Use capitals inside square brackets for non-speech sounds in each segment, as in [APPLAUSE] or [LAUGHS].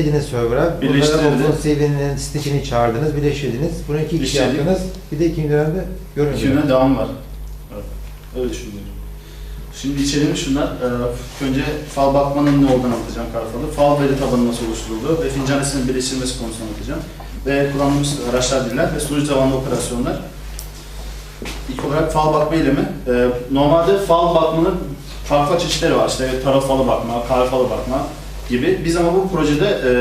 Birleştirdiniz server'a. Birleştirildi. OpenCV'nin sitesini çağırdınız, birleştirdiniz. Bunu iki kişi Birleştirdik. yaptınız. Bir de ikinci dönemde İki görüntü. yöne devam var. Evet. Öyle düşünüyorum. Şimdi içeriğim şunlar. Ee, önce fal bakmanın ne olduğunu anlatacağım Kartal'ı. Fal veri tabanı nasıl oluşturulduğu ve fincan resminin birleştirilmesi konusunu anlatacağım. Ve kullandığımız araçlar diller ve sunucu tabanlı operasyonlar. İlk olarak fal bakma eylemi. Ee, normalde fal bakmanın farklı çeşitleri var. İşte tarot falı bakma, kahve falı bakma gibi. Biz ama bu projede e,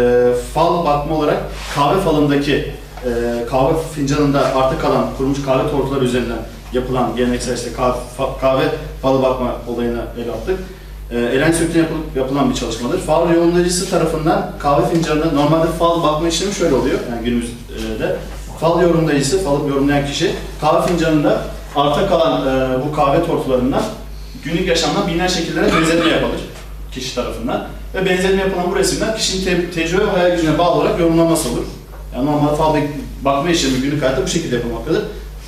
fal bakma olarak kahve falındaki e, kahve fincanında artık kalan kurumuş kahve tortuları üzerinden yapılan geleneksel işte kahve, kahve falı bakma olayına ele attık. E, Elen söküğüne yapılıp yapılan bir çalışmadır. Fal yorumlayıcısı tarafından kahve fincanında normalde fal bakma işlemi şöyle oluyor yani günümüzde. Fal yorumlayıcısı, falı yorumlayan kişi kahve fincanında arta kalan e, bu kahve tortularından günlük yaşamdan bilinen şekillere benzetme yapılır kişi tarafından. Ve benzetme yapılan bu resimler kişinin te- tecrübe ve hayal gücüne bağlı olarak yorumlanması olur. Yani normal fal bak- bakma işlemi günlük hayatta bu şekilde yapılmaktadır.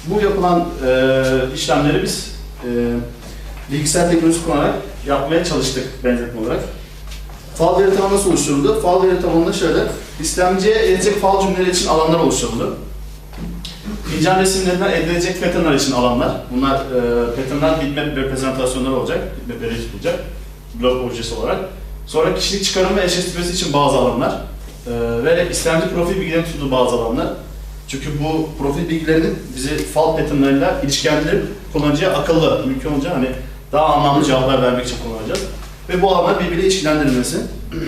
Bu yapılan e, işlemleri biz e, bilgisayar teknolojisi kullanarak yapmaya çalıştık benzetme olarak. Fal veri tabanı nasıl oluşturuldu? Fal veri tabanında şöyle, istemciye edilecek fal cümleleri için alanlar oluşturuldu. Fincan resimlerinden edilecek patternlar için alanlar. Bunlar e, patternlar bitmap reprezentasyonları olacak, bitmap veri olacak, blok objesi olarak. Sonra kişilik çıkarım ve eşleştirmesi için bazı alanlar e, ve istemci profil bilgilerini tuttuğu bazı alanlar. Çünkü bu profil bilgilerinin bizi fal patternlarıyla ilişkilendirip kullanıcıya akıllı, mümkün olunca hani daha anlamlı cevaplar vermek için kullanacağız. Ve bu alanlar birbiriyle ilişkilendirilmesi. [CLEARS THROAT]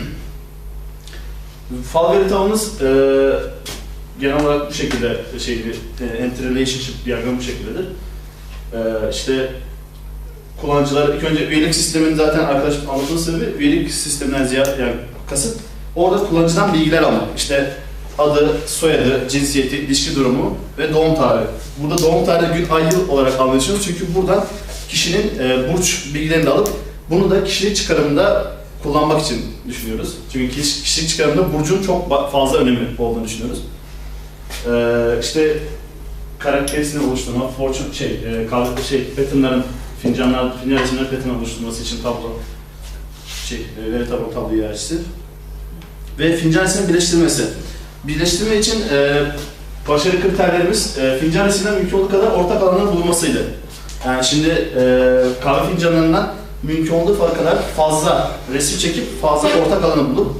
fal veri tabanımız e, genel olarak bu şekilde şeydi, e, interrelationship diyagramı bu şekildedir. E, işte kullanıcılar ilk önce üyelik sistemini zaten arkadaş anlattığı sebebi üyelik sisteminden ziyade yani kasıt orada kullanıcıdan bilgiler almak. İşte adı, soyadı, cinsiyeti, ilişki durumu ve doğum tarihi. Burada doğum tarihi gün, ay, yıl olarak anlaşıyoruz çünkü buradan kişinin e, burç bilgilerini de alıp bunu da kişilik çıkarımında kullanmak için düşünüyoruz. Çünkü kişi- kişilik çıkarımında burcun çok fazla önemi olduğunu düşünüyoruz. Ee, işte karakterisini oluşturma, fortune şey, e, şey, patternların fincanlar, fincan resimleri pattern oluşturması için tablo, şey, e, veri tablo tablo hiyerarşisi. Ve fincan resminin birleştirmesi. Birleştirme için e, başarı kriterlerimiz e, fincan resimden mümkün olduğu kadar ortak alanların bulunmasıydı. Yani şimdi e, kahve fincanlarından mümkün olduğu kadar fazla resim çekip fazla ortak alanı bulup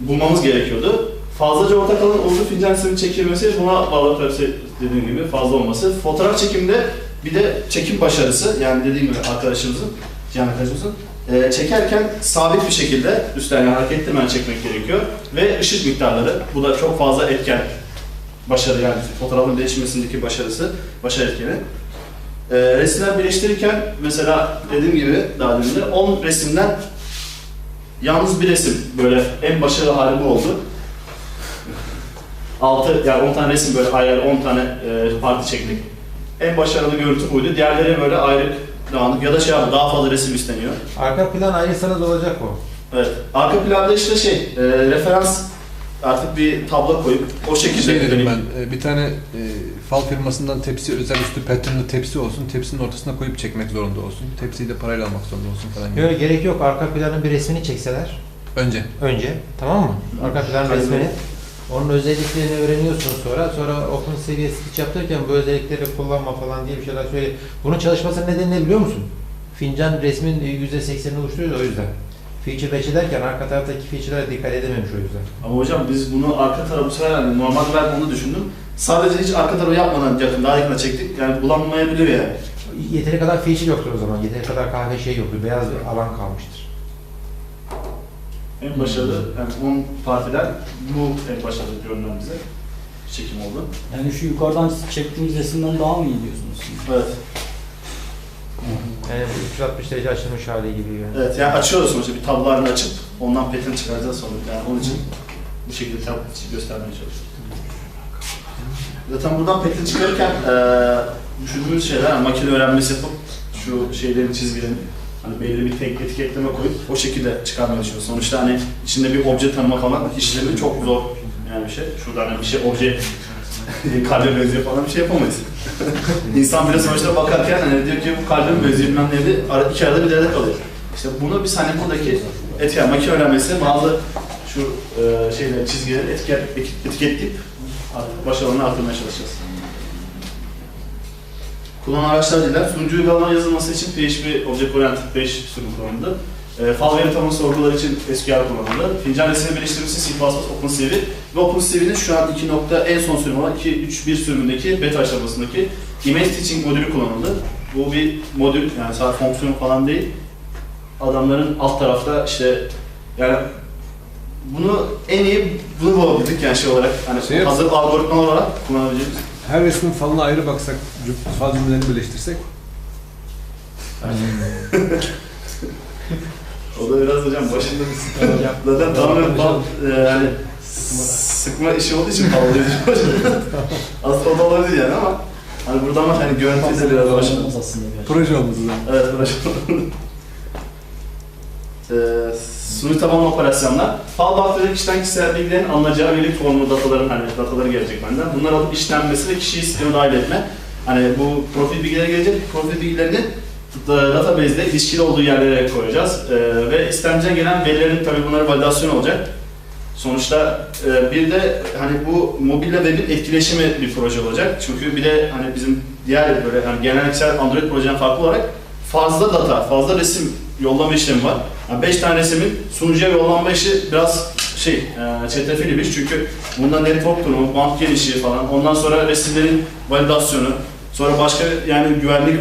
bulmamız gerekiyordu. Fazlaca ortak alan olduğu fincan resminin çekilmesi buna bağlı şey dediğim gibi fazla olması. Fotoğraf çekimde bir de çekim başarısı yani dediğim gibi arkadaşımızın, Cihan arkadaşımızın e, çekerken sabit bir şekilde üstten yani hareket ettirmeden çekmek gerekiyor. Ve ışık miktarları bu da çok fazla etken başarı yani fotoğrafın değişmesindeki başarısı, başarı etkeni. E, resimler birleştirirken mesela dediğim gibi daha demin de 10 resimden yalnız bir resim böyle en başarılı hali oldu. 6 yani 10 tane resim böyle ayrı 10 tane e, parti çektik. En başarılı görüntü buydu. Diğerleri böyle ayrı dağınık ya da şey abi daha fazla resim isteniyor. Arka plan ayırsanız olacak o. Evet. Arka planda işte şey e, referans artık bir tablo koyup o şekilde Şey dedim ben, e, bir tane e, fal firmasından tepsi, özel üstü patternlı tepsi olsun, tepsinin ortasına koyup çekmek zorunda olsun. Tepsiyi de parayla almak zorunda olsun falan gibi. Yok gerek yok. Arka planın bir resmini çekseler Önce. önce. Tamam mı? Arka planın resmini. Onun özelliklerini öğreniyorsunuz sonra. Sonra open seviye stitch yaptırırken bu özellikleri kullanma falan diye bir şeyler söyle. Bunun çalışmasının nedeni ne biliyor musun? Fincan resmin %80'ini oluşturuyor da o yüzden. Feature batch ederken arka taraftaki feature'lara dikkat edememiş o yüzden. Ama hocam biz bunu arka tarafı sefer yani normalde ben bunu düşündüm. Sadece hiç arka tarafı yapmadan yakın, daha yakına çektik. Yani bulanmayabilir yani. Yeteri kadar feature yoktur o zaman. Yeteri kadar kahve şey yoktur. Beyaz bir alan kalmıştır. En başarılı, yani 10 partiden bu en başarılı görünen bize çekim oldu. Yani şu yukarıdan çektiğimiz resimden daha mı iyi diyorsunuz? Evet. Yani bu 360 derece açılmış hali gibi yani. Evet yani açıyoruz sonuçta bir tablo halini açıp ondan pattern çıkaracağız sonra. Yani onun için bu şekilde tab göstermeye çalışıyoruz. Zaten buradan pattern çıkarırken eee düşündüğümüz şeyler yani makine öğrenmesi yapıp şu şeylerin çizgilerini hani belli bir tek etiketleme koyup o şekilde çıkarmaya çalışıyoruz. Sonuçta hani içinde bir obje tanıma falan işlemi çok zor yani bir şey. Şuradan hani bir şey obje [LAUGHS] kalbe benziyor falan bir şey yapamayız. [LAUGHS] İnsan bile sonuçta bakarken hani diyor ki bu kalbe benziyor bilmem neydi, ara- iki arada bir derede kalıyor. İşte bunu biz hani buradaki etken makine öğrenmesi bazı şu e, şeyleri, çizgileri etiket, etiketleyip başarılarını artırmaya çalışacağız. Kullanılan araçlar diller, sunucu uygulama yazılması için PHP Object Oriented 5 sürüm kullanıldı. E, fal veri tabanı sorguları için SQL kullanıldı. Fincan resmi birleştirmesi C++ OpenCV ve OpenCV'nin şu an 2 nokta en son sürüm olan 2.3.1 sürümündeki beta aşamasındaki Image Teaching modülü kullanıldı. Bu bir modül, yani sadece fonksiyon falan değil. Adamların alt tarafta işte yani bunu en iyi bunu bulabildik yani şey olarak hani Şey- hazır algoritmalar olarak kullanabileceğimiz. Her resmin falına ayrı baksak, fal cümlelerini birleştirsek [LAUGHS] O da biraz hocam başında bir sıkıntı. Zaten tamamen bal, e, yani sıkma işi olduğu için bağlıyız hocam. [LAUGHS] Aslında o da olabilir yani ama hani burada ama hani görüntüyü de biraz başında. Olmaz aslında proje olması lazım. Evet uğraşalım. Ee, sunucu tabanlı operasyonlar. Fal bakteri kişiden kişisel bilgilerin alınacağı veri formu dataların hani dataları gelecek benden. Bunlar alıp işlenmesi ve kişiyi sisteme dahil etme. Hani bu profil bilgileri gelecek. Profil bilgilerini da- database'de ilişkili olduğu yerlere koyacağız. Ee, ve istemciye gelen verilerin tabii bunların validasyon olacak. Sonuçta e, bir de hani bu mobille web'in etkileşimi bir proje olacak. Çünkü bir de hani bizim diğer böyle hani geleneksel Android projeden farklı olarak fazla data, fazla resim yollama işlemi var. Yani 5 tane resmin sunucuya yollanma işi biraz şey, e, çetrefilli bir çünkü bundan network durumu, band genişliği falan, ondan sonra resimlerin validasyonu, sonra başka yani güvenlik,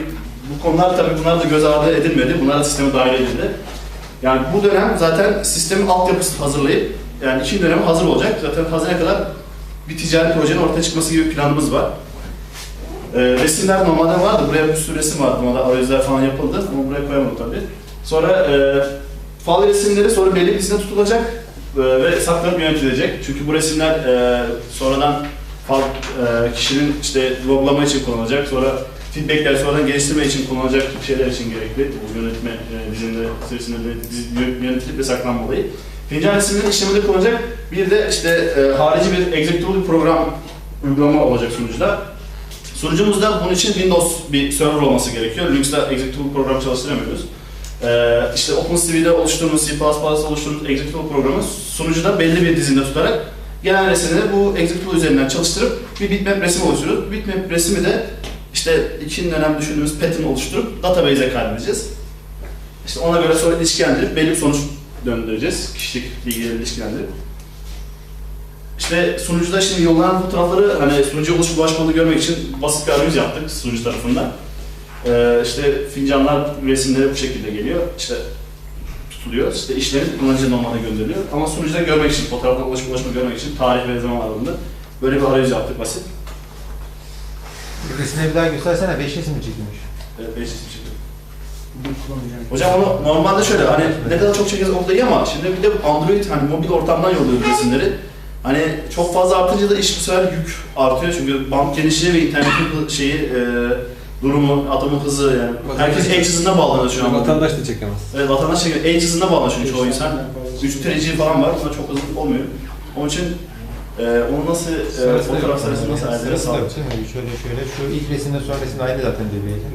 bu konular tabii bunlar da göz ardı edilmedi, bunlar da sisteme dahil edildi. Yani bu dönem zaten sistemin altyapısını hazırlayıp, yani ikinci dönemi hazır olacak. Zaten Haziran'a kadar bir ticari projenin ortaya çıkması gibi planımız var. Ee, resimler normalde vardı. Buraya bir sürü resim vardı. Normalde arayüzler falan yapıldı ama buraya koyamadık tabii. Sonra e, fal resimleri sonra belli bir dizine tutulacak e, ve saklanıp yönetilecek. Çünkü bu resimler e, sonradan fal e, kişinin işte loglama için kullanılacak. Sonra feedbackler sonradan geliştirme için kullanılacak şeyler için gerekli. Bu yönetme e, dizinde süresinde dizi- yönetilip ve saklanmalıyı. Fincan resimlerin işleminde kullanılacak bir de işte e, harici bir executable program uygulama olacak sunucuda. Sunucumuzda bunun için Windows bir server olması gerekiyor. Linux'ta executable program çalıştıramıyoruz. Ee, işte OpenCV'de oluşturduğumuz, C++'da oluşturduğumuz executable programı sunucuda belli bir dizinde tutarak gelen resimleri bu executable üzerinden çalıştırıp bir bitmap resim oluşturuyoruz. Bitmap resmi de işte ikinci dönem düşündüğümüz pattern oluşturup database'e kaydedeceğiz. İşte ona göre sonra ilişkilendirip belli bir sonuç döndüreceğiz. Kişilik bilgileri ilişkilendirip. İşte sunucuda şimdi yollanan fotoğrafları hani sunucuya ulaşıp ulaşmadığını görmek için basit bir arayüz yaptık sunucu tarafından. Ee, işte fincanlar resimleri bu şekilde geliyor. İşte tutuluyor. İşte işlemi kullanıcı normalde gönderiliyor. Ama sunucuda görmek için, fotoğraftan ulaşıp ulaşma görmek için tarih ve zaman aralığında böyle bir arayüz yaptık basit. Resmini bir daha göstersene. 5 resim mi çekilmiş? Evet, beş resim çıktı. Hocam onu normalde şöyle hani ne kadar çok çekeriz orada iyi ama şimdi bir de Android hani mobil ortamdan yolluyoruz resimleri. Hani çok fazla artınca da iş bu sefer yük artıyor çünkü band genişliği ve internetin şeyi e, durumu, atımın hızı yani. Herkes Edge hızına bağlanıyor şu an. Vatandaş da çekemez. Evet vatandaş çekiyor. Edge hızına bağlanıyor çünkü çoğu insan. 3 tercih falan var. Buna çok hızlı olmuyor. Onun için e, onu nasıl e, fotoğraf sırasında nasıl ayarlayacağız? Sırası da Sağ yok değil mi? Şöyle şöyle. Şu ilk resimle son resim aynı zaten birbiriyle.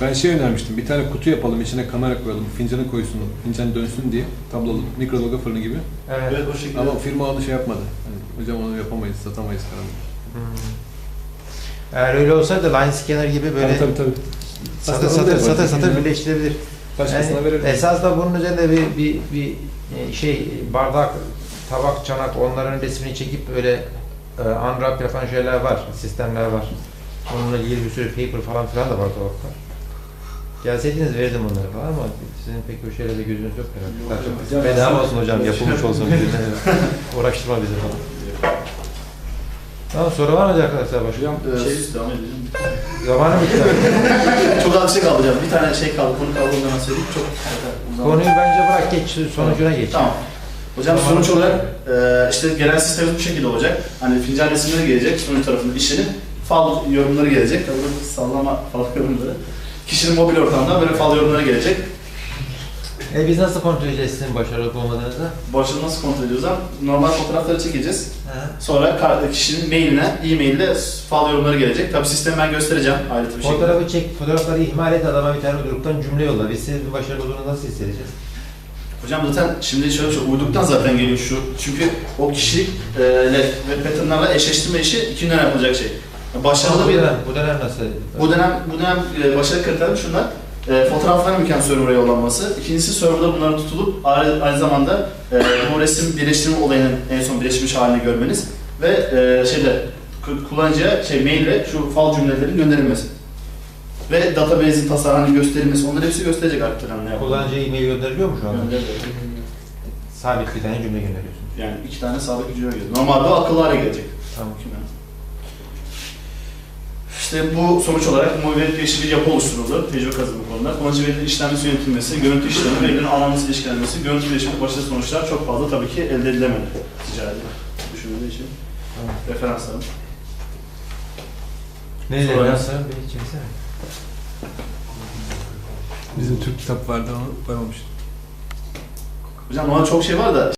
Ben şey önermiştim, bir tane kutu yapalım, içine kamera koyalım, fincanı koysun, fincan dönsün diye, tablolu, mikrodalga fırını gibi. Evet. Evet o şekilde. Ama firma onu şey yapmadı. Hani, hocam onu yapamayız, satamayız falan. Hmm. Eğer öyle olsaydı line scanner gibi böyle tabii tabii. satır da satır satır yaparız. satır birleştirebilir. Başkasına Yani verelim. esas da bunun üzerinde bir, bir, bir e, şey bardak, tabak, çanak onların resmini çekip böyle e, unwrap yapan şeyler var, sistemler var. Onunla ilgili bir sürü paper falan filan da var dolapta. Gelseydiniz verirdim onları falan ama sizin pek o şeylerle gözünüz yok herhalde. Bedava olsun hocam, yapılmış olsun. [LAUGHS] Uğraştırma bizi falan. Tamam soru var mı arkadaşlar başka? Hocam e, şey devam edelim. Zamanı bitti. [LAUGHS] Çok az şey kaldı hocam. Bir tane şey kaldı. Konu kaldı ondan söyleyeyim. Çok uzun. Konuyu bence bırak geç, sonucuna geç. Tamam. Hocam Tamam. sonuç olarak e, işte genel sistemimiz bu şekilde olacak. Hani fincan resimleri gelecek, sonuç tarafında işlenin. Fal yorumları gelecek. Tabii sallama fal yorumları. Kişinin mobil ortamda böyle fal yorumları gelecek. E biz nasıl kontrol edeceğiz sizin başarılı olmadığınızı? Başını nasıl kontrol ediyoruz? Normal fotoğrafları çekeceğiz. Ha. Sonra kişinin mailine, e-mailde fal yorumları gelecek. Tabii sistemi ben göstereceğim ayrıntı bir şekilde. Fotoğrafı çek, fotoğrafları ihmal et adama bir tane gruptan cümle yolla. Biz sizin başarılı olduğunu nasıl hissedeceğiz? Hocam zaten şimdi şöyle şey, uyduktan zaten geliyor şu. Çünkü o kişilikle ve patternlarla eşleştirme işi iki dönem yapılacak şey. Başarılı bu bir dönem, bu dönem nasıl? Bu dönem bu dönem e, başarı kriterleri şunlar. E, fotoğrafların imkan server'a yollanması. İkincisi serverda bunların tutulup aynı, aynı zamanda e, bu resim birleştirme olayının en son birleşmiş halini görmeniz ve e, şeyde ku- kullanıcıya şey maille şu fal cümlelerin gönderilmesi. Ve database'in tasarımını gösterilmesi. Onları hepsi gösterecek artık yapalım. Kullanıcıya e-mail gönderiliyor mu şu anda? Gönderilecek. Sabit bir tane cümle gönderiyorsun. Yani iki tane sabit bir cümle geliyor. Normalde akıllı hale gelecek. Tamam. İşte bu sonuç olarak muhabbet geçici bir yapı oluşturuldu tecrübe kazanımı konuda. Kullanıcı verilerin işlenmesi, yönetilmesi, görüntü işlemi, verilerin anlamlısı ilişkilenmesi, görüntü birleşimi başarılı sonuçlar çok fazla tabii ki elde edilemedi ticari düşünüldüğü için. Tamam. Referanslarım. Ne Sonra- referansların beni çeksene. Bizim Türk kitap vardı onu koymamıştım. Hocam ona çok şey var da